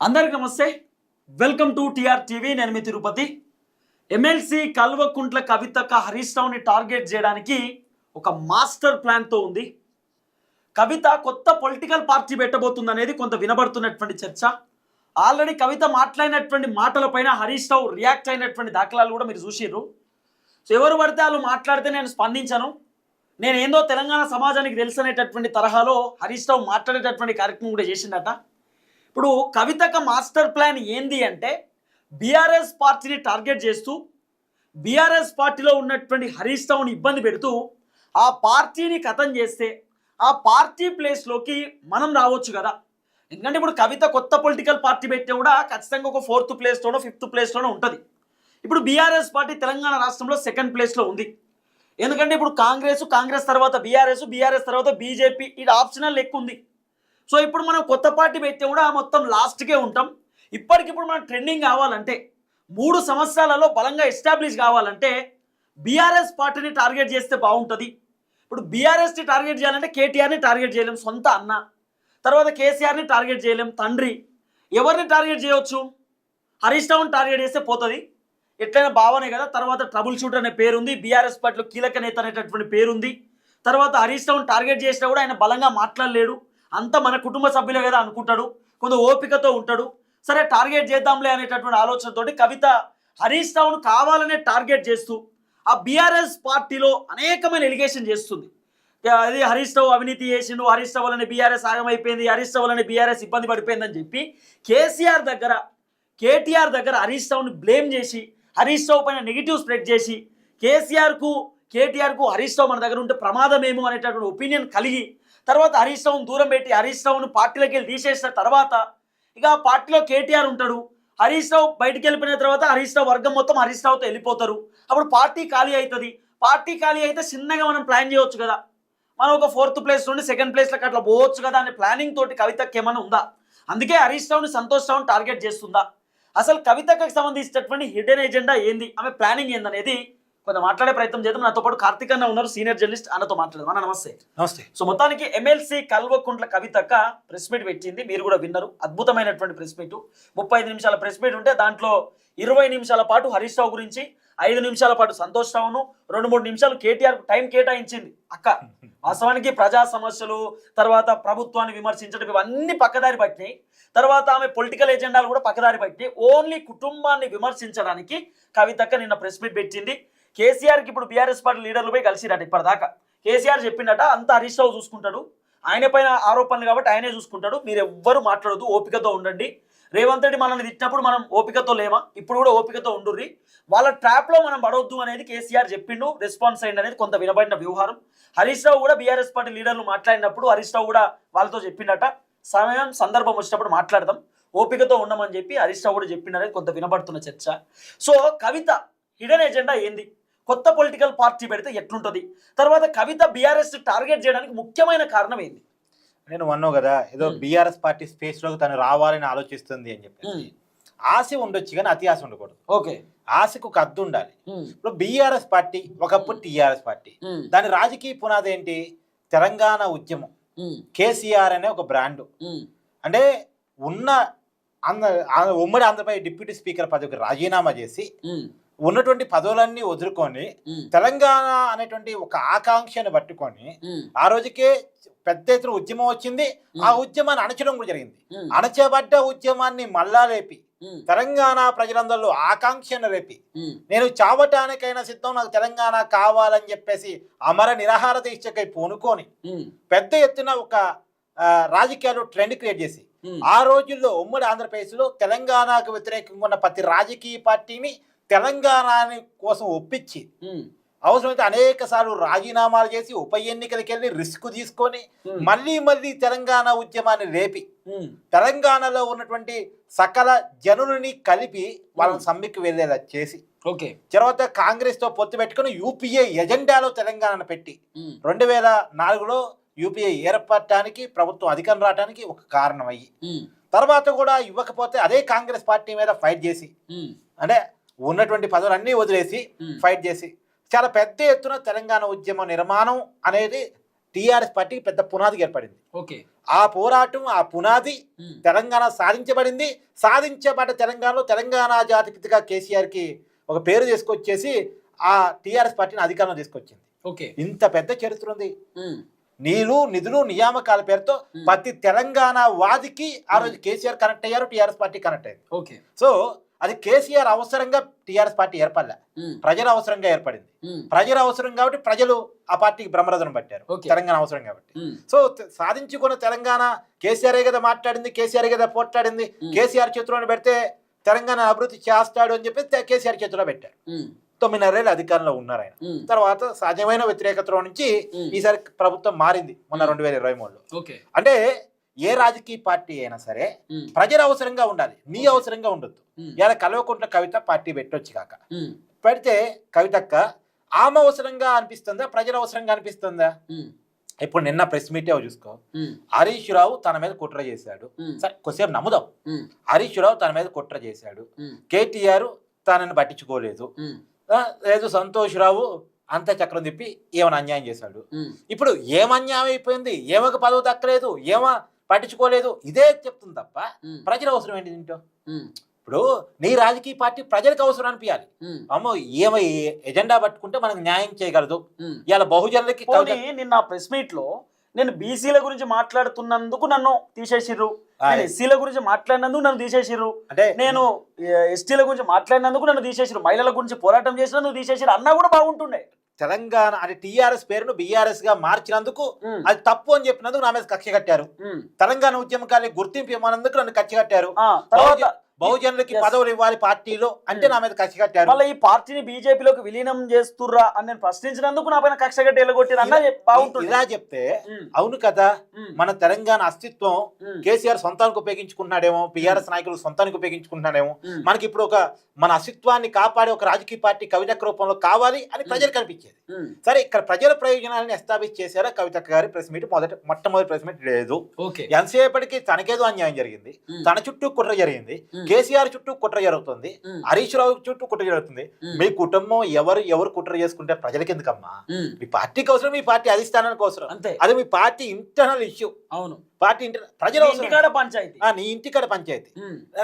అందరికి నమస్తే. Welcome to TR TV. నేను మీ తిరుపతి. ఎమ్మెల్సీ కల్వకుంట్ల కవితక్క హరీష్ రావుని టార్గెట్ చేయడానికి ఒక మాస్టర్ ప్లాన్తో ఉంది. కవిత కొత్త పొలిటికల్ పార్టీ పెట్టబోతుంది అనేది కొంత వినబడుతున్నటువంటి చర్చ. ఆల్రెడీ కవిత మాట్లాడినటువంటి మాటలపైన హరీష్ రావు రియాక్ట్ అయినటువంటి దాఖలాలు కూడా మీరు చూసిర్రు. సో ఎవరు పడితే వాళ్ళు మాట్లాడితే నేను స్పందించను. నేను ఏందో తెలంగాణ సమాజానికి తెలుసనేటటువంటి తరహాలో హరీష్ రావు మాట్లాడేటటువంటి కార్యక్రమం కూడా చేసిండట. ఇప్పుడు కవితక మాస్టర్ ప్లాన్ ఏంది అంటే బీఆర్ఎస్ పార్టీని టార్గెట్ చేస్తూ బీఆర్ఎస్ పార్టీలో ఉన్నటువంటి హరీష్ రావుని ఇబ్బంది పెడుతూ ఆ పార్టీని కథం చేస్తే ఆ పార్టీ ప్లేస్లోకి మనం రావచ్చు కదా. ఎందుకంటే ఇప్పుడు కవిత కొత్త పొలిటికల్ పార్టీ పెట్టే కూడా ఖచ్చితంగా ఒక ఫోర్త్ ప్లేస్లోనో ఫిఫ్త్ ప్లేస్లోనో ఉంటుంది. ఇప్పుడు బీఆర్ఎస్ పార్టీ తెలంగాణ రాష్ట్రంలో సెకండ్ ప్లేస్లో ఉంది. ఎందుకంటే ఇప్పుడు కాంగ్రెస్ కాంగ్రెస్ తర్వాత బీఆర్ఎస్ బీఆర్ఎస్ తర్వాత బీజేపీ ఇది ఆప్షనల్ ఎక్కువ ఉంది. సో ఇప్పుడు మనం కొత్త పార్టీ పెడితే కూడా మొత్తం లాస్ట్కే ఉంటాం. ఇప్పటికిప్పుడు మనం ట్రెండింగ్ కావాలంటే మూడు సంవత్సరాలలో బలంగా ఎస్టాబ్లిష్ కావాలంటే బీఆర్ఎస్ పార్టీని టార్గెట్ చేస్తే బాగుంటుంది. ఇప్పుడు బీఆర్ఎస్ని టార్గెట్ చేయాలంటే కేటీఆర్ని టార్గెట్ చేయలేం సొంత అన్న. తర్వాత కేసీఆర్ని టార్గెట్ చేయలేం తండ్రి. ఎవరిని టార్గెట్ చేయవచ్చు హరీష్ రావుని టార్గెట్ చేస్తే పోతుంది. ఎట్లయినా భావనే కదా తర్వాత ట్రబుల్ షూటర్ అనే పేరుంది బీఆర్ఎస్ పార్టీలో కీలక నేత అనేటటువంటి పేరుంది. తర్వాత హరీష్ రావుని టార్గెట్ చేసినా కూడా ఆయన బలంగా మాట్లాడలేడు. అంతా మన కుటుంబ సభ్యులే కదా అనుకుంటాడు కొంత ఓపికతో ఉంటాడు. సరే టార్గెట్ చేద్దాంలే అనేటటువంటి ఆలోచనతోటి కవిత హరీష్ రావును కావాలనే టార్గెట్ చేస్తూ ఆ బీఆర్ఎస్ పార్టీలో అనేకమైన ఎలిగేషన్ చేస్తుంది. అది హరీష్ రావు అవినీతి చేసిండు హరీష్ రావు వల్లనే బీఆర్ఎస్ ఆగమైపోయింది హరీష్ రావు వల్లనే బీఆర్ఎస్ ఇబ్బంది పడిపోయిందని చెప్పి కేసీఆర్ దగ్గర కేటీఆర్ దగ్గర హరీష్ రావుని బ్లేమ్ చేసి హరీష్ రావు పైన నెగిటివ్ స్ప్రెడ్ చేసి కేసీఆర్కు కేటీఆర్కు హరీష్ రావు మన దగ్గర ఉంటే ప్రమాదమేమో అనేటటువంటి ఒపీనియన్ కలిగి తర్వాత హరీష్ రావును దూరం పెట్టి హరీష్ రావును పార్టీలోకి వెళ్ళి తీసేసిన తర్వాత ఇక పార్టీలో కేటీఆర్ ఉంటాడు. హరీష్ రావు బయటికి వెళ్ళిపోయిన తర్వాత హరీష్ రావు వర్గం మొత్తం హరీష్ రావుతో వెళ్ళిపోతారు. అప్పుడు పార్టీ ఖాళీ అవుతుంది. పార్టీ ఖాళీ అయితే చిన్నగా మనం ప్లాన్ చేయవచ్చు కదా. మనం ఒక ఫోర్త్ ప్లేస్ నుండి సెకండ్ ప్లేస్లోకి అట్లా పోవచ్చు కదా అనే ప్లానింగ్ తోటి కవితకి ఏమైనా ఉందా? అందుకే హరీష్ రావుని సంతోష్ రావుని టార్గెట్ చేస్తుందా? అసలు కవితకు సంబంధించినటువంటి హిడెన్ ఎజెండా ఏంది? ఆమె ప్లానింగ్ ఏందనేది కొంచెం మాట్లాడే ప్రయత్నం చేద్దాం. నాతో పాటు కార్తిక్ అన్న ఉన్నారు సీనియర్ జర్నలిస్ట్. అన్నతో మాట్లాడదాం. అన్న నమస్తే. నమస్తే. సో మొత్తానికి ఎమ్మెల్సీ కల్వకుంట్ల కవితక్క ప్రెస్ మీట్ పెట్టింది. మీరు కూడా విన్నారు. అద్భుతమైనటువంటి ప్రెస్ మీట్. ముప్పై ఐదు నిమిషాల ప్రెస్ మీట్ ఉంటే దాంట్లో ఇరవై నిమిషాల పాటు హరీష్ రావు గురించి ఐదు నిమిషాల పాటు సంతోష్ రావును రెండు మూడు నిమిషాలు కేటీఆర్ టైం కేటాయించింది. అక్క వాస్తవానికి ప్రజా సమస్యలు తర్వాత ప్రభుత్వాన్ని విమర్శించడం ఇవన్నీ పక్కదారి పట్టినాయి. తర్వాత ఆమె పొలిటికల్ ఎజెండాలు కూడా పక్కదారి పట్టినాయి. ఓన్లీ కుటుంబాన్ని విమర్శించడానికి కవితక్క నిన్న ప్రెస్ మీట్ పెట్టింది. కేసీఆర్కి ఇప్పుడు బీఆర్ఎస్ పార్టీ లీడర్లు పోయి కలిసిరట ఇప్పటిదాకా. కేసీఆర్ చెప్పిండట అంత హరీష్ రావు చూసుకుంటాడు. ఆయన పైన ఆరోపణలు కాబట్టి ఆయనే చూసుకుంటాడు. మీరు ఎవ్వరు మాట్లాడదు ఓపికతో ఉండండి. రేవంత్ రెడ్డి మనల్ని తిట్టినప్పుడు మనం ఓపికతో లేమా? ఇప్పుడు కూడా ఓపికతో ఉండుర్రి. వాళ్ళ ట్రాప్లో మనం పడవద్దు అనేది కేసీఆర్ చెప్పిండు. రెస్పాన్స్ అయింది అనేది కొంత వినబడిన వ్యవహారం హరీష్ రావు కూడా బీఆర్ఎస్ పార్టీ లీడర్లు మాట్లాడినప్పుడు హరీష్ రావు కూడా వాళ్ళతో చెప్పిండట. సమయం సందర్భం వచ్చినప్పుడు మాట్లాడదాం. ఓపికతో ఉండమని చెప్పి హరీష్ రావు కూడా చెప్పిండనేది కొంత వినబడుతున్న చర్చ. సో కవిత హిడెన్ ఎజెండా ఏంది? కొత్త పొలిటికల్ పార్టీ పెడితే ఎట్లుంటుంది? తర్వాత కవిత బీఆర్ఎస్ టార్గెట్ చేయడానికి ముఖ్యమైన కారణం ఏంది? నేను అన్నావు కదా ఏదో. బీఆర్ఎస్ పార్టీ స్పేస్లో తను రావాలని ఆలోచిస్తుంది అని చెప్పి ఆశ ఉండొచ్చు కానీ అతి ఆశ ఉండకూడదు. ఓకే. ఆశకు ఒక అద్దు ఉండాలి. ఇప్పుడు బీఆర్ఎస్ పార్టీ ఒకప్పుడు టీఆర్ఎస్ పార్టీ దాని రాజకీయ పునాది ఏంటి? తెలంగాణ ఉద్యమం. కేసీఆర్ అనే ఒక బ్రాండ్ అంటే ఉన్న ఆంధ్ర ఆ- ఉమ్మడి ఆంధ్రప్రదేశ్ డిప్యూటీ స్పీకర్ పదవికి రాజీనామా చేసి ఉన్నటువంటి పదవులన్నీ వదులుకొని తెలంగాణ అనేటువంటి ఒక ఆకాంక్షను పట్టుకొని ఆ రోజుకే పెద్ద ఎత్తున ఉద్యమం వచ్చింది. ఆ ఉద్యమాన్ని అణచడం కూడా జరిగింది. అణచబడ్డ ఉద్యమాన్ని మళ్ళా లేపి తెలంగాణ ప్రజలందరిలో ఆకాంక్షను రేపి నేను చావటానికైనా సిద్ధం నాకు తెలంగాణ కావాలని చెప్పేసి అమర నిరాహార దీక్షకై పూనుకొని పెద్ద ఎత్తున ఒక రాజకీయాలు ట్రెండ్ క్రియేట్ చేసి ఆ రోజుల్లో ఉమ్మడి ఆంధ్రప్రదేశ్లో తెలంగాణకు వ్యతిరేకంగా ఉన్న ప్రతి రాజకీయ పార్టీని తెలంగాణ కోసం ఒప్పించి అవసరమైతే అనేక సార్లు రాజీనామాలు చేసి ఉప ఎన్నికలకు వెళ్ళి రిస్క్ తీసుకొని మళ్ళీ మళ్ళీ తెలంగాణ ఉద్యమాన్ని రేపి తెలంగాణలో ఉన్నటువంటి సకల జనులని కలిపి వాళ్ళని సమ్మెకి వెళ్ళేలా చేసి ఓకే. తర్వాత కాంగ్రెస్తో పొత్తు పెట్టుకుని యూపీఏ ఎజెండాలో తెలంగాణను పెట్టి రెండు వేల నాలుగులో యూపీఏ ఏర్పడటానికి ప్రభుత్వం అధికారం రావడానికి ఒక కారణం అయ్యి తర్వాత కూడా ఇవ్వకపోతే అదే కాంగ్రెస్ పార్టీ మీద ఫైట్ చేసి అంటే ఉన్నటువంటి పదవులన్నీ వదిలేసి ఫైట్ చేసి. చాలా పెద్ద ఎత్తున తెలంగాణ ఉద్యమ నిర్మాణం అనేది టీఆర్ఎస్ పార్టీకి పెద్ద పునాది ఏర్పడింది. ఓకే. ఆ పోరాటం ఆ పునాది ఉమ్, తెలంగాణ సాధించబడింది. సాధించబడ్డ తెలంగాణలో తెలంగాణ జాతిపితగా కేసీఆర్కి ఒక పేరు తీసుకొచ్చేసి ఆ టీఆర్ఎస్ పార్టీని అధికారంలో తీసుకొచ్చింది. ఓకే. ఇంత పెద్ద చరిత్ర ఉంది. ఉమ్, నీళ్ళు నిధులు నియామకాల పేరుతో Hmm. ప్రతి తెలంగాణ వాదికి ఆ రోజు కేసీఆర్ కనెక్ట్ అయ్యారు టీఆర్ఎస్ పార్టీ కనెక్ట్ అయింది. ఓకే. సో అది కేసీఆర్ అవసరంగా టీఆర్ఎస్ పార్టీ ఏర్పడలే. ప్రజల అవసరంగా ఏర్పడింది. ప్రజల అవసరం కాబట్టి ప్రజలు ఆ పార్టీకి బ్రహ్మరథం పట్టారు. తెలంగాణ అవసరం కాబట్టి. సో సాధించుకున్న తెలంగాణ కేసీఆర్ కదా మాట్లాడింది కేసీఆర్ కదా పోట్లాడింది. కేసీఆర్ చేతిలో పెడితే తెలంగాణ అభివృద్ధి చేస్తాడు అని చెప్పి కేసీఆర్ చేతిలో పెట్టారు. తొమ్మిదిన్నరేళ్ళు అధికారంలో ఉన్నారు ఆయన. తర్వాత సాధ్యమైన వ్యతిరేకతలో నుంచి. ఈసారి ప్రభుత్వం మారింది మొన్న. రెండు వేల ఇరవై మూడులో. ఓకే. అంటే ఏ రాజకీయ పార్టీ అయినా సరే ప్రజల అవసరంగా ఉండాలి. నీ అవసరంగా ఉండొద్దు. ఇలా కలవకుంట్ల కవిత పార్టీ పెట్టొచ్చు కాక. పెడితే కవితక్క ఆమె అవసరంగా అనిపిస్తుందా? ప్రజల అవసరంగా అనిపిస్తుందా? ఇప్పుడు నిన్న ప్రెస్ మీటే చూసుకో. హరీష్ రావు తన మీద కుట్ర చేశాడు. సరే కొద్దిసేపు నమ్ముదాం. హరీష్ రావు తన మీద కుట్ర చేశాడు. కేటీఆర్ తనని పట్టించుకోలేదు. లేదు సంతోష్ రావు అంత చక్రం తిప్పి ఏమైనా అన్యాయం చేశాడు. ఇప్పుడు ఏం అన్యాయం అయిపోయింది? ఏమొక పదవి దక్కలేదు? ఏమో పట్టించుకోలేదు. ఇదే చెప్తుంది తప్ప ప్రజల అవసరం ఏంటి దీంట్లో? ఇప్పుడు నీ రాజకీయ పార్టీ ప్రజలకు అవసరం అనిపించాలి అమ్మో ఏమో ఎజెండా పట్టుకుంటే మనకు న్యాయం చేయగలదు. ఇలా బహుజనులకి నిన్న ప్రెస్ మీట్లో నేను బీసీల గురించి మాట్లాడుతున్నందుకు నన్ను తీసేసిర్రు. నేను ఎస్సీల గురించి మాట్లాడినందుకు నన్ను తీసేసిర్రు. అంటే నేను ఎస్టీల గురించి మాట్లాడినందుకు నన్ను తీసేసిర్రు. మహిళల గురించి పోరాటం చేసినందుకు తీసేసిర్రు. అన్నా కూడా బాగుంటుండే. తెలంగాణ అంటే టీఆర్ఎస్ పేరును బీఆర్ఎస్గా మార్చినందుకు అది తప్పు అని చెప్పినందుకు నా మీద కక్ష కట్టారు. తెలంగాణ ఉద్యమకాలకి గుర్తింపు ఇవ్వనందుకు నన్ను కక్ష కట్టారు. బహుజనులకి. పదవులు ఇవ్వాలి పార్టీలో అంటే నా మీద కక్ష కట్టారు. మళ్ళీ ఈ పార్టీని బీజేపీలోకి విలీనం చేస్తుర్రా అని నేను ప్రశ్నించినందుకు నా పైన కక్ష కట్టి ఎలగొట్టిరు అన్న ఇలా- బాగుంటుంది. ఇలా చెప్తే ఉమ్, అవును కదా ఉమ్, మన తెలంగాణ అస్తిత్వం కేసీఆర్ సొంతానికి ఉపయోగించుకుంటున్నాడేమో బీఆర్ఎస్ నాయకులు సొంతానికి ఉపయోగించుకుంటున్నాడేమో. మనకి ఇప్పుడు ఒక మన అస్తిత్వాన్ని కాపాడే ఒక రాజకీయ పార్టీ కవితక్క రూపంలో కావాలి అని ప్రజలకు కనిపించేది. సరే ఇక్కడ ప్రజల ప్రయోజనాలను ఎస్టాబ్లిష్ చేశారా కవితక్క గారి ప్రెస్ మీట్? మొదటి మొట్టమొదటి ప్రెస్ మీట్ లేదు. ఎంతసేపటికి తనకేదో అన్యాయం జరిగింది. తన చుట్టూ కుట్ర జరిగింది. కేసీఆర్ చుట్టూ కుట్ర జరుగుతుంది హరీష్ రావు చుట్టూ కుట్ర జరుగుతుంది. మీ కుటుంబం ఎవరు ఎవరు కుట్ర చేసుకుంటే ప్రజలకి ఎందుకమ్మా మీ పార్టీకి అవసరం మీ పార్టీ అధిష్టానానికి అవసరం. అంతే. అది మీ పార్టీ ఇంటర్నల్ ఇష్యూ అవును. పార్టీ ఇంటర్ ప్రజల అవసరం. పంచాయతీ. నీ ఇంటికాడ పంచాయతీ.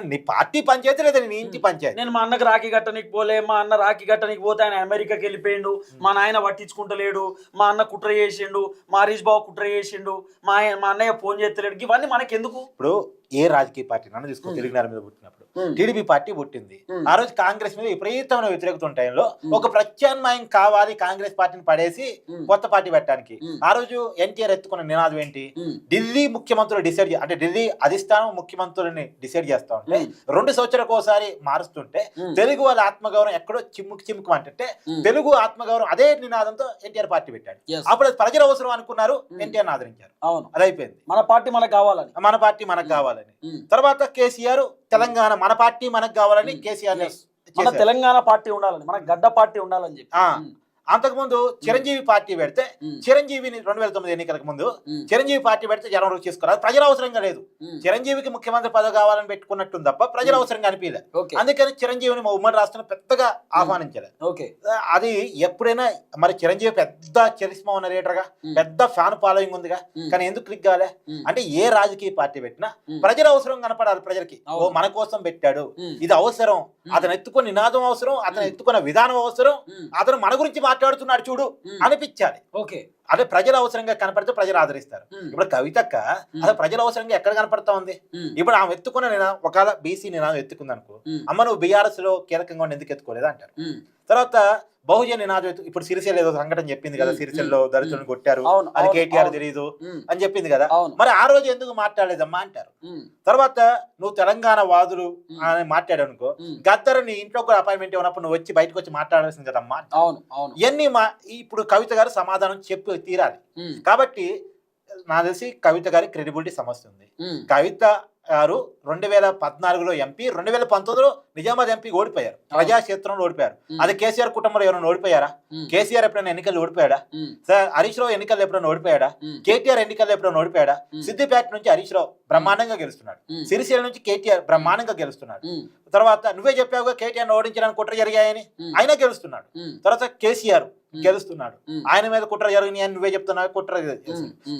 నీ పార్టీ పంచాయతీ లేదా నీ ఇంటి పంచాయతీ? నేను మా అన్నకి రాఖీ కట్టనికి పోలే మా అన్న రాఖీ కట్టనికి పోతే ఆయన అమెరికాకి వెళ్ళిపోయిండు. మా నాయన పట్టించుకుంటలేడు. మా అన్న కుట్ర చేసిండు. మా హరీష్ బాబు కుట్ర చేసిండు. మా మా అన్నయ్య ఫోన్ చేస్తలేడు. ఇవన్నీ మనకి ఎందుకు ఇప్పుడు ఏ రాజకీయ పార్టీ నన్ను తీసుకో ఉమ్. తెలుగు నేల మీద పుట్టినప్పుడు. టీడీపీ పార్టీ పుట్టింది. ఆ రోజు కాంగ్రెస్ మీద విపరీతమైన వ్యతిరేకత టైంలో. ఒక ప్రత్యామ్నాయం కావాలి కాంగ్రెస్ పార్టీని పడేసి. కొత్త పార్టీ పెట్టడానికి. ఆ రోజు ఎన్టీఆర్ ఎత్తుకున్న నినాదం ఏంటి. ఢిల్లీ ముఖ్యమంత్రులు డిసైడ్ అంటే ఢిల్లీ అధిష్టానం ముఖ్యమంత్రులని డిసైడ్ చేస్తా ఉంటే. రెండు సంవత్సరాలకు ఒకసారి మారుస్తుంటే. తెలుగు వాళ్ళ ఆత్మగౌరవం ఎక్కడో చిమ్ముకు చిమ్ముకు అంటే. తెలుగు ఆత్మగౌరవం అదే నినాదంతో ఎన్టీఆర్ పార్టీ పెట్టాడు. అప్పుడు ప్రజల అవసరం అనుకున్నారు. ఎన్టీఆర్ ఆదరించారు అవును అది అయిపోయింది మన పార్టీ మనకు కావాలని మన పార్టీ మనకు కావాలని. తర్వాత కేసీఆర్ తెలంగాణ మన పార్టీ మనకు కావాలని ఉమ్. కేసీఆర్. మన తెలంగాణ పార్టీ ఉండాలని మన గడ్డ పార్టీ ఉండాలని చెప్పి. అంతకుముందు చిరంజీవి పార్టీ పెడితే. చిరంజీవిని రెండు వేల తొమ్మిది ఎన్నికలకు ముందు. చిరంజీవి పార్టీ పెడితే జనం అది ప్రజల అవసరంగా లేదు. చిరంజీవికి ముఖ్యమంత్రి పదవి కావాలని పెట్టుకున్నట్టుంది తప్ప ప్రజల. అవసరంగా అనిపించలేదు ఓకే అందుకని చిరంజీవిని మా ఉమ్మడి రాష్ట్రం పెద్దగా ఆహ్వానించలేదు అది ఎప్పుడైనా మరి చిరంజీవి పెద్ద చరిస్మా ఉన్న లీడర్గా. పెద్ద ఫ్యాన్ ఫాలోయింగ్ ఉందిగా. కానీ ఎందుకు క్లిక్ కాలే. అంటే ఏ రాజకీయ పార్టీ పెట్టినా. ప్రజల అవసరం కనపడాలి ప్రజలకి ఓ. మన కోసం పెట్టాడు. ఇది అవసరం. అతను ఎత్తుకున్న నినాదం అవసరం అతను. ఎత్తుకున్న విధానం అవసరం. అతను మన గురించి మాట్లాడుతున్నాడు చూడు. అనిపించాలి ఓకే అదే ప్రజల అవసరంగా కనపడితే ప్రజలు ఆదరిస్తారు. ఇప్పుడు కవితక్క. అసలు ప్రజల అవసరంగా ఎక్కడ కనపడతా ఉంది. ఇప్పుడు ఆమె ఎత్తుకున్న నినాదం ఒకవేళ బీసీ నినాదం ఎత్తుకుంది అనుకో. అమ్మ నువ్వు బీఆర్ఎస్లో కీలకంగా ఎందుకు ఎత్తుకోలేదు అంటారు. తర్వాత బహుజన నినాదం ఇప్పుడు సిరిసిల్ల ఏదో సంఘటన చెప్పింది కదా. సిరిసిల్లో. దళితులను కొట్టారు అది కేటీఆర్. తెలియదు. అని చెప్పింది కదా మరి ఆ రోజు ఎందుకు మాట్లాడలేదమ్మా అంటారు. తర్వాత నువ్వు తెలంగాణ వాదులు. అని మాట్లాడావు అనుకో. గద్దరు నీ ఇంట్లో కూడా అపాయింట్మెంట్ ఇవ్వనప్పుడు నువ్వు వచ్చి బయటకు వచ్చి మాట్లాడాల్సింది కదమ్మా అవును అవును ఇవన్నీ మా ఇప్పుడు కవిత గారు సమాధానం చెప్పి తీరాలి. కాబట్టి నాకు తెలిసి కవిత గారి క్రెడిబిలిటీ సమస్య ఉంది. కవిత గారు రెండు వేల పద్నాలుగులో ఎంపీ రెండు వేల పంతొమ్మిదిలో నిజామాబాద్ ఎంపీ ఓడిపోయారు ప్రజాక్షేత్రంలో ఓడిపోయారు. అది కేసీఆర్ కుటుంబంలో ఎవరైనా ఓడిపోయారా. కేసీఆర్ ఎప్పుడైనా ఎన్నికల్లో ఓడిపోయాడా. సార్ హరీష్ రావు ఎన్నికల్లో ఎప్పుడైనా ఓడిపోయాడా. కేటీఆర్ ఎన్నికల్లో ఎప్పుడైనా ఓడిపోయాడా. సిద్దిపేట నుంచి హరీష్ రావు బ్రహ్మాండంగా గెలుస్తున్నాడు. సిరిసిల్ల నుంచి కేటీఆర్ బ్రహ్మాండంగా గెలుస్తున్నాడు. తర్వాత నువ్వే చెప్పావుగా కేటీఆర్ ఓడించడానికి కుట్ర జరిగాయని. ఆయన గెలుస్తున్నాడు. తర్వాత కేసీఆర్ గెలుస్తున్నాడు. ఆయన మీద కుట్ర జరిగినాయి అని నువ్వే చెప్తున్నావు కుట్ర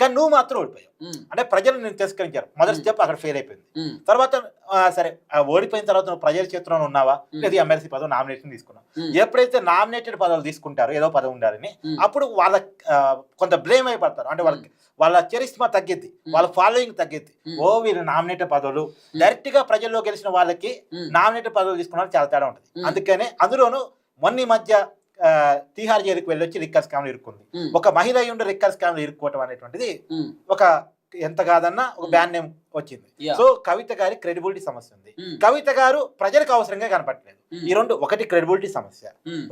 కానీ నువ్వు మాత్రం ఓడిపోయావు అంటే ప్రజలు నేను తిరస్కరించారు మొదటి. స్టెప్ అక్కడ ఫెయిల్ అయిపోయింది తర్వాత సరే ఓడిపోయిన తర్వాత నువ్వు ప్రజల చేతిలో ఉన్నావా. లేదా ఎమ్మెల్సీ పదవి నామినేషన్ తీసుకున్నావు? ఎప్పుడైతే నామినేటెడ్ పదవులు తీసుకుంటారో ఏదో పదవి ఉండాలని. అప్పుడు వాళ్ళ కొంత బ్లేమ్ అయిపోతారు అంటే వాళ్ళకి వాళ్ళ చరిస్మా తగ్గిద్ది వాళ్ళ ఫాలోయింగ్ తగ్గిద్ది. ఓ వీళ్ళు నామినేటెడ్ పదవులు. డైరెక్ట్గా ప్రజల్లో గెలిచిన వాళ్ళకి నామినేటెడ్ పదవులు తీసుకున్నారు చాలా తేడా ఉంటుంది. అందుకనే అందులోను మొన్న మధ్య తీహార్ జైలుకి వెళ్ళి వచ్చి రిక్కర్ స్కామ్ ఇరుక్కుంది. ఒక మహిళ అయి ఉండి రిక్కర్ స్కామ్ ఇరుక్కోవటం అనేటువంటిది ఒక ఎంత కాదన్నా ఒక. బ్యాన్ నేమ్ వచ్చింది. సో కవిత గారి క్రెడిబిలిటీ సమస్య ఉంది. ఉమ్, కవిత గారు ప్రజలకు అవసరంగా కనపట్లేదు ఉమ్. ఈ రెండు ఒకటి క్రెడిబిలిటీ సమస్య.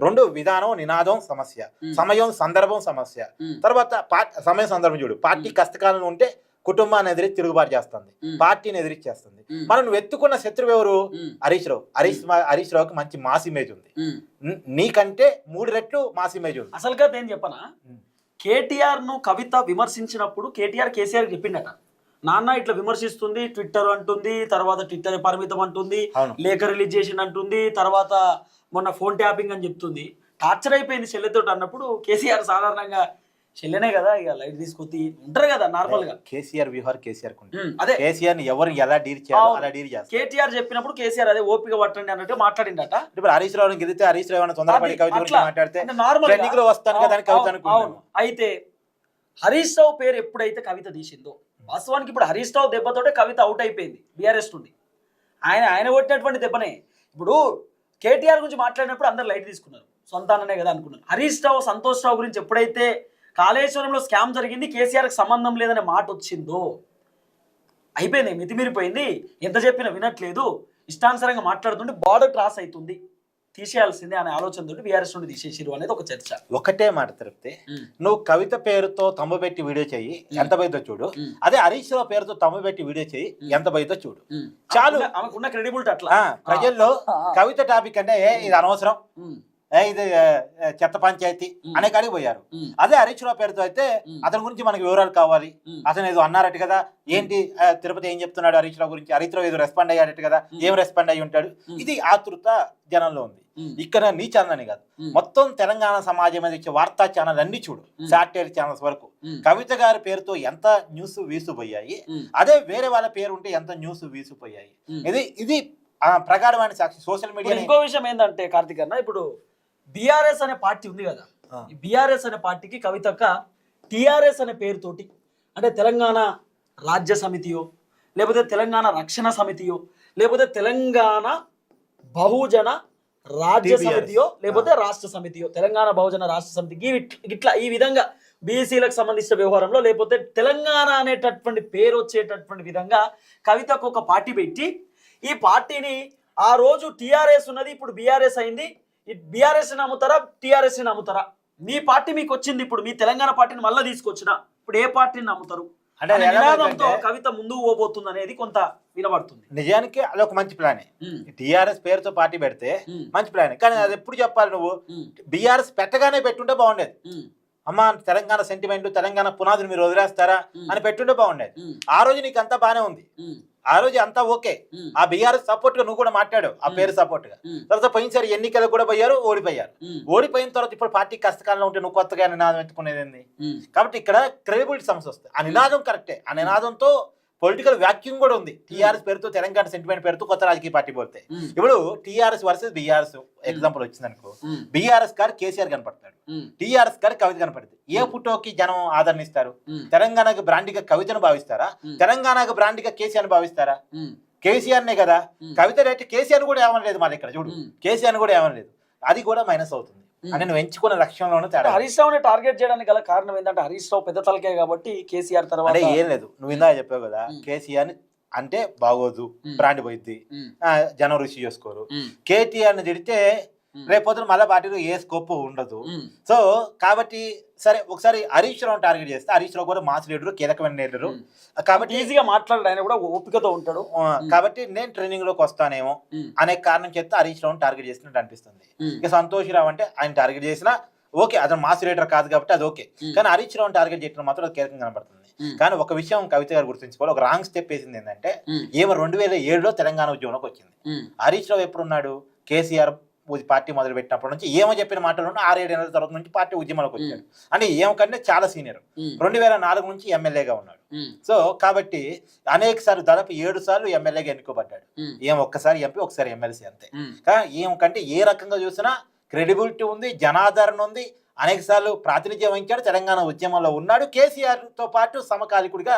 రెండు విధానం నినాదం సమస్య. సమయం సందర్భం సమస్య. తర్వాత సమయం సందర్భం చూడు. పార్టీ కష్టకాలం ఉంటే కుటుంబాన్ని ఎదిరి తిరుగుబాటు చేస్తుంది. పార్టీని ఎదిరిచ్చేస్తుంది ఉమ్, మనం నువ్వు ఎత్తుకున్న శత్రువు ఎవరు? హరీష్ రావు. హరీష్ హరీష్ రావుకి మంచి మాస్ ఇమేజ్ ఉంది. నీకంటే మూడు రెట్లు మాస్ ఇమేజ్ ఉంది. అసలుగా నేను చెప్పనా? కేటీఆర్ను కవిత విమర్శించినప్పుడు కేటీఆర్ కేసీఆర్ చెప్పిండట. నాన్న ఇట్లా విమర్శిస్తుంది ట్విట్టర్ అంటుంది తర్వాత ట్విట్టర్ పరిమితం అంటుంది లేఖ రిలీజ్ చేసిండు అంటుంది తర్వాత మొన్న ఫోన్ ట్యాపింగ్ అని చెప్తుంది. టార్చర్ అయిపోయింది చెల్లెతో అన్నప్పుడు కేసీఆర్ సాధారణంగా చెల్లెనే కదా ఇక లైట్ తీసుకొచ్చి ఉంటారు కదా నార్మల్గా. కేసీఆర్ వ్యూహార్ కేసీఆర్ అదే. కేసీఆర్ ఎవరు ఎలా డీల్ చేయాలో. అలా డీల్ చేస్తారు. కేటీఆర్ చెప్పినప్పుడు కేసీఆర్ అదే ఓపిక పట్టండి అన్నట్టు మాట్లాడిండట. ఇప్పుడు హరీష్ రావుని గెలిస్తే హరీష్ రావు తొందరపడి కవిత. మాట్లాడితే నార్మల్ ట్రెండింగ్లో వస్తాను కదా కవిత అయితే హరీష్ రావు పేరు ఎప్పుడైతే కవిత తీసిందో వాస్తవానికి ఇప్పుడు హరీష్ రావు దెబ్బతోటే కవిత అవుట్ అయిపోయింది. బీఆర్ఎస్ నుండి ఆయన ఆయన కొట్టినటువంటి దెబ్బనే. ఇప్పుడు కేటీఆర్ గురించి మాట్లాడినప్పుడు అందరు లైట్ తీసుకున్నారు. సొంతాననే కదా అనుకున్నారు. హరీష్ రావు సంతోష్ రావు గురించి ఎప్పుడైతే కాళేశ్వరంలో స్కామ్ జరిగింది కేసీఆర్కి సంబంధం లేదనే మాట వచ్చిందో? అయిపోయింది మితిమీరిపోయింది ఎంత చెప్పినా వినట్లేదు. ఇష్టానుసారంగా మాట్లాడుతుంటే బార్డర్ క్రాస్ అవుతుంది. తీసేయాల్సిందే అనే ఆలోచనతో బీఆర్ఎస్ నుండి తీసేసిరు అనేది ఒక చర్చ. ఒకటే మాట తిరుపతి నువ్వు కవిత పేరుతో తమ్ము పెట్టి వీడియో చెయ్యి ఎంత పోయిద్దో చూడు. అదే హరీష్ రావు పేరుతో తమ్ము పెట్టి వీడియో ఉమ్. ఎంత పోయిద్దో చూడు. చాలు. ఆమెకున్న- క్రెడిబిలిటీ అట్లా. ప్రజల్లో. కవిత టాపిక్ అంటే ఇది అనవసరం. ఇది చెత్త పంచాయతీ. అనే కాడికి పోయారు. అదే హరీష్ రావు పేరుతో అయితే. అతని గురించి మనకి వివరాలు కావాలి. అతను ఏదో అన్నారట కదా ఏంటి తిరుపతి ఏం చెప్తున్నాడు హరీష్ రావు గురించి? హరీష్ రావు ఏదో రెస్పాండ్ అయ్యాడట కదా. ఏం రెస్పాండ్ అయ్యి ఉంటాడు. ఇది ఆతృత జనంలో ఉంది. ఇక్కడ నీ ఛానల్ కాదు. ఉమ్, మొత్తం తెలంగాణ సమాజం మీద ఇచ్చే వార్తా ఛానల్ అన్ని చూడు ఉమ్. శాటిలైట్ ఛానల్స్ వరకు. కవిత గారి పేరుతో ఎంత న్యూస్ వీసిపోయాయి అదే వేరే వాళ్ళ పేరు ఉంటే ఎంత న్యూస్ వీసిపోయాయి. ఇది ఇది ఆ, ప్రగాఢమైన సాక్షి సోషల్ మీడియా ఇంకో విషయం ఏంటంటే కార్తిక్ అన్న ఇప్పుడు బిఆర్ఎస్ అనే పార్టీ ఉంది కదా. ఈ బిఆర్ఎస్ అనే పార్టీకి కవితక్క టిఆర్ఎస్ అనే పేరుతోటి అంటే తెలంగాణ రాజ్య సమితియో లేకపోతే తెలంగాణ రక్షణ సమితియో లేకపోతే తెలంగాణ బహుజన రాజ్య. సమితియో లేకపోతే రాష్ట్ర సమితియో తెలంగాణ బహుజన రాష్ట్ర సమితికి ఇట్లా ఈ విధంగా బీసీలకు సంబంధించిన వ్యవహారంలో లేకపోతే తెలంగాణ అనేటటువంటి పేరు వచ్చేటటువంటి విధంగా కవితకు ఒక పార్టీ పెట్టి ఈ పార్టీని ఆ రోజు టిఆర్ఎస్ ఉన్నది ఇప్పుడు బీఆర్ఎస్ అయింది బీఆర్ఎస్ నమ్ముతారా? టిఆర్ఎస్ నమ్ముతారా? మీ పార్టీ మీకు వచ్చింది ఇప్పుడు మీ తెలంగాణ పార్టీని మళ్ళీ తీసుకొచ్చిన ఇప్పుడు ఏ పార్టీని నమ్ముతారు? అంటే నినాదంతో కవిత ముందుకు పోబోతుంది అనేది కొంత వినబడుతుంది. నిజానికి అది ఒక మంచి ప్లానే. టిఆర్ఎస్ పేరుతో పార్టీ పెడితే మంచి ప్లానే. కానీ అది ఎప్పుడు చెప్పాలి నువ్వు? బీఆర్ఎస్ పెట్టగానే పెట్టుంటే బాగుండేది. అమ్మా తెలంగాణ సెంటిమెంట్ తెలంగాణ పునాదులు మీరు వదిలేస్తారా? అని పెట్టుంటే బాగుండేది. ఆ రోజు నీకు అంతా బానే ఉంది. ఆ రోజు అంతా ఓకే. ఆ బీఆర్ఎస్ సపోర్ట్గా నువ్వు కూడా మాట్లాడావు ఆ పేరు సపోర్ట్గా తర్వాత పోయినసారి ఎన్నికలకు కూడా పోయారు ఓడిపోయారు. ఓడిపోయిన తర్వాత ఇప్పుడు పార్టీ కష్టకాలంలో ఉంటే నువ్వు కొత్తగా నినాదం ఎత్తుకునేది కాబట్టి ఇక్కడ క్రెడిబిలిటీ సమస్య వస్తుంది. ఆ నినాదం కరెక్టే. ఆ నినాదంతో పొలిటికల్ వ్యాక్యూమ్ కూడా ఉంది. టీఆర్ఎస్ పేరుతో తెలంగాణ సెంటిమెంట్ పేరుతో కొత్త రాజకీయ పార్టీ పోతే. ఇప్పుడు టీఆర్ఎస్ వర్సెస్ బీఆర్ఎస్ ఎగ్జాంపుల్ వచ్చింది అనుకో బీఆర్ఎస్ గారు కేసీఆర్ కనపడతాడు టీఆర్ఎస్ గారు కవిత కనపడుతుంది. ఏ ఫోటోకి జనం ఆదరణ ఇస్తారు తెలంగాణకు బ్రాండ్గా కవితను భావిస్తారా. తెలంగాణకు బ్రాండ్గా కేసీఆర్ భావిస్తారా? కేసీఆర్ నే కదా. కవిత రేటు కేసీఆర్ కూడా ఏమనలేదు మన ఇక్కడ చూడు. కేసీఆర్ కూడా ఏమనలేదు. అది కూడా మైనస్ అవుతుంది. అంటే నువ్వు ఎంచుకున్న లక్ష్యంలోనే తేడా హరీష్ రావుని టార్గెట్ చేయడానికి గల కారణం ఏంటంటే హరీష్ రావు పెద్ద తలకే కాబట్టి కేసీఆర్ తర్వాత అంటే ఏం లేదు. నువ్వు ఇందాక చెప్పావు కదా. కేసీఆర్ అంటే బాగోదు. బ్రాండ్ పోయిద్ది. జనం రుచి చేసుకోరు. కేటీఆర్ని తిడితే రేపొద్దున మళ్ళా పార్టీలో ఏ స్కోప్ ఉండదు. సో కాబట్టి సరే ఒకసారి హరీష్ రావు టార్గెట్ చేస్తే హరీష్ రావు కూడా మాస్ లీడరు కీలకమైన లీడరు ఉమ్. కాబట్టి ఈజీగా మాట్లాడాడు ఆయన కూడా ఓపికతో ఉంటాడు. ఆ, కాబట్టి నేను ట్రైనింగ్లోకి వస్తానేమో అనే కారణం చేస్తే హరీష్ రావుని టార్గెట్ చేసినట్టు అనిపిస్తుంది. ఇక సంతోష్ రావు అంటే ఆయన టార్గెట్ చేసినా ఓకే అతను మాస్ లీడర్ కాదు కాబట్టి అది ఓకే. కానీ హరీష్ రావుని టార్గెట్ చేయడం మాత్రం అది కీలకంగా కనబడుతుంది. కానీ ఒక విషయం కవిత గారు గుర్తుంచుకోవాలి. ఒక రాంగ్ స్టెప్ వేసింది ఏంటంటే ఈమె రెండు వేల ఏడులో తెలంగాణ ఉద్యమంలోకి వచ్చింది. హరీష్ రావు ఎప్పుడున్నాడు? కేసీఆర్ పార్టీ మొదలు పెట్టినప్పటి నుంచి ఏమో చెప్పిన మాటలు ఆరేడు నెలల తర్వాత నుంచి పార్టీ ఉద్యమంలోకి వచ్చాడు. అంటే ఏమో కంటే చాలా సీనియర్. రెండు వేల నాలుగు నుంచి ఎమ్మెల్యేగా ఉన్నాడు. సో కాబట్టి అనేక సార్లు దాదాపు ఏడు సార్లు ఎమ్మెల్యేగా ఎన్నుకోబడ్డాడు. ఏం ఒక్కసారి ఎంపీ ఒకసారి ఎమ్మెల్సీ అంతే. కానీ ఏం కంటే ఏ రకంగా చూసినా క్రెడిబిలిటీ ఉంది జనాదరణ ఉంది. అనేక సార్లు ప్రాతినిధ్యం వహించాడు. తెలంగాణ ఉద్యమంలో ఉన్నాడు. కేసీఆర్తో పాటు సమకాలికుడిగా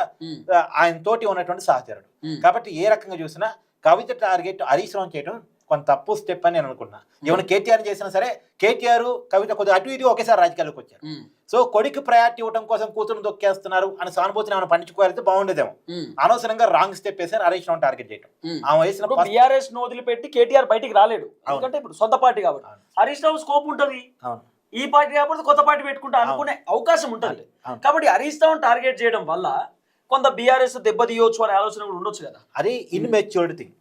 ఆయన తోటి ఉన్నటువంటి సహచరుడు. కాబట్టి ఏ రకంగా చూసినా కవిత టార్గెట్ హరీష్ రావు చేయడం కొంత తప్పు స్టెప్ అని నేను అనుకున్నా ఏమైనా కేటీఆర్ చేసినా సరే కేటీఆర్ కవిత కొద్దిగా అటు ఇటు ఒకేసారి రాజకీయాల్లోకి వచ్చారు. సో కొడుకు ప్రయారిటీ ఇవ్వడం కోసం కూతురు దొక్కేస్తున్నారు అని సానుభూతిని ఆమె పంచుకోవాలంటే బాగుండేదేమో. అనవసరంగా రాంగ్ స్టెప్ వేసారు హరీష్ రావు టార్గెట్ చేయడం ఆమె వేసిన బీఆర్ఎస్ను వదిలిపెట్టి కేటీఆర్ బయటికి రాలేడు. ఎందుకంటే ఇప్పుడు సొంత పార్టీ కాబట్టి. హరీష్ రావు స్కోప్ ఉంటది. ఈ పార్టీ కాకపోతే కొత్త పార్టీ పెట్టుకుంటా అనుకునే అవకాశం ఉంటది. కాబట్టి హరీష్ రావు టార్గెట్ చేయడం వల్ల కొంత బీఆర్ఎస్ దెబ్బతీయొచ్చు అనే ఆలోచన కూడా ఉండొచ్చు కదా. అది ఇన్మెచ్యూర్డ్ థింగ్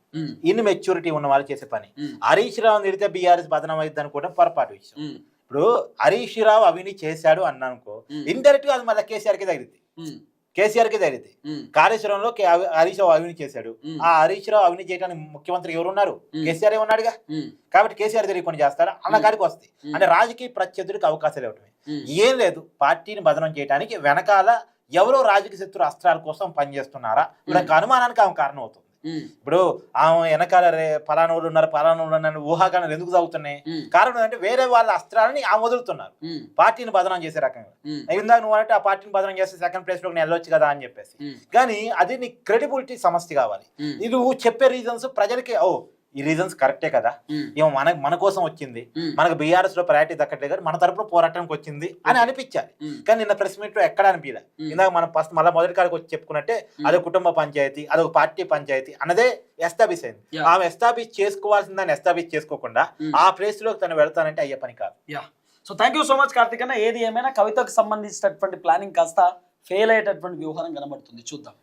ఇన్మెచ్యూరిటీ ఉన్న వాళ్ళు చేసే పని. హరీష్ రావు తిడితే బీఆర్ఎస్ బదనం అవుతుంది అనుకోవడం పొరపాటు విషయం. ఇప్పుడు హరీష్ రావు అవినీతి చేశాడు అన్నానుకో. ఇండైరెక్ట్గా అది మళ్ళీ కేసీఆర్కి తగిలింది కేసీఆర్కి తగిలింది కాళేశ్వరంలో హరీష్ రావు అవినీతి చేశాడు. ఆ హరీష్ రావు అవినీతి చేయడానికి ముఖ్యమంత్రి ఎవరున్నారు. కేసీఆర్ ఉన్నాడుగా కాబట్టి కేసీఆర్ తెలియకుండా చేస్తాడా అన్న. కాడికి వస్తాయి. అంటే రాజకీయ ప్రత్యర్థుడికి అవకాశాలు ఇవ్వటమే ఏం లేదు. పార్టీని బదనం చేయడానికి వెనకాల ఎవరో రాజకీయ శత్రు అస్త్రాల కోసం పనిచేస్తున్నారా? ఇలాంటి అనుమానానికి ఆమె కారణం అవుతుంది ఇప్పుడు ఆమె వెనకాల రే పలానా వాళ్ళు ఉన్నారు పలానా వాళ్ళు ఉన్నారు ఊహాగానాలు ఎందుకు సాగుతున్నాయి? కారణం ఏంటంటే వేరే వాళ్ళ అస్త్రాలని ఆమె వదులుతున్నారు. పార్టీని బదనం చేసే రకంగా. ఇందాక నువ్వు అంటే ఆ పార్టీని బదనం చేస్తే సెకండ్ ప్లేస్లోకి నేను వెళ్ళొచ్చు కదా అని చెప్పేసి. కానీ అది నీ క్రెడిబిలిటీ సమస్య కావాలి. ఇది నువ్వు చెప్పే రీజన్స్ ప్రజలకి ఓ ఈ రీజన్స్ కరెక్టే కదా? ఏమో మన మన కోసం వచ్చింది. మనకు బీఆర్ఎస్లో ప్రయారిటీ దక్కట్లేదు కానీ మన తరపున పోరాటానికి వచ్చింది అని అనిపించాలి. కానీ నిన్న ప్రెస్ మీట్లో ఎక్కడ అనిపించలే. ఇందాక మనం ఫస్ట్ మళ్ళీ మొదటి కాడికి వచ్చి చెప్పుకున్నట్టే అదే కుటుంబ పంచాయతీ అదొక పార్టీ పంచాయతీ అన్నదే ఎస్టాబ్లిష్ అయింది. ఆమె ఎస్టాబ్లిష్ చేసుకోవాల్సిన దాన్ని ఎస్టాబ్లిష్ చేసుకోకుండా. ఆ ప్లేస్లోకి తను వెళ్తానంటే అయ్యే పని కాదు. So thank you so much Karthik అన్న. ఏది ఏమైనా కవితకు సంబంధించినటువంటి ప్లానింగ్ కాస్త ఫెయిల్ అయ్యేటటువంటి వ్యవహారం కనబడుతుంది. చూద్దాం.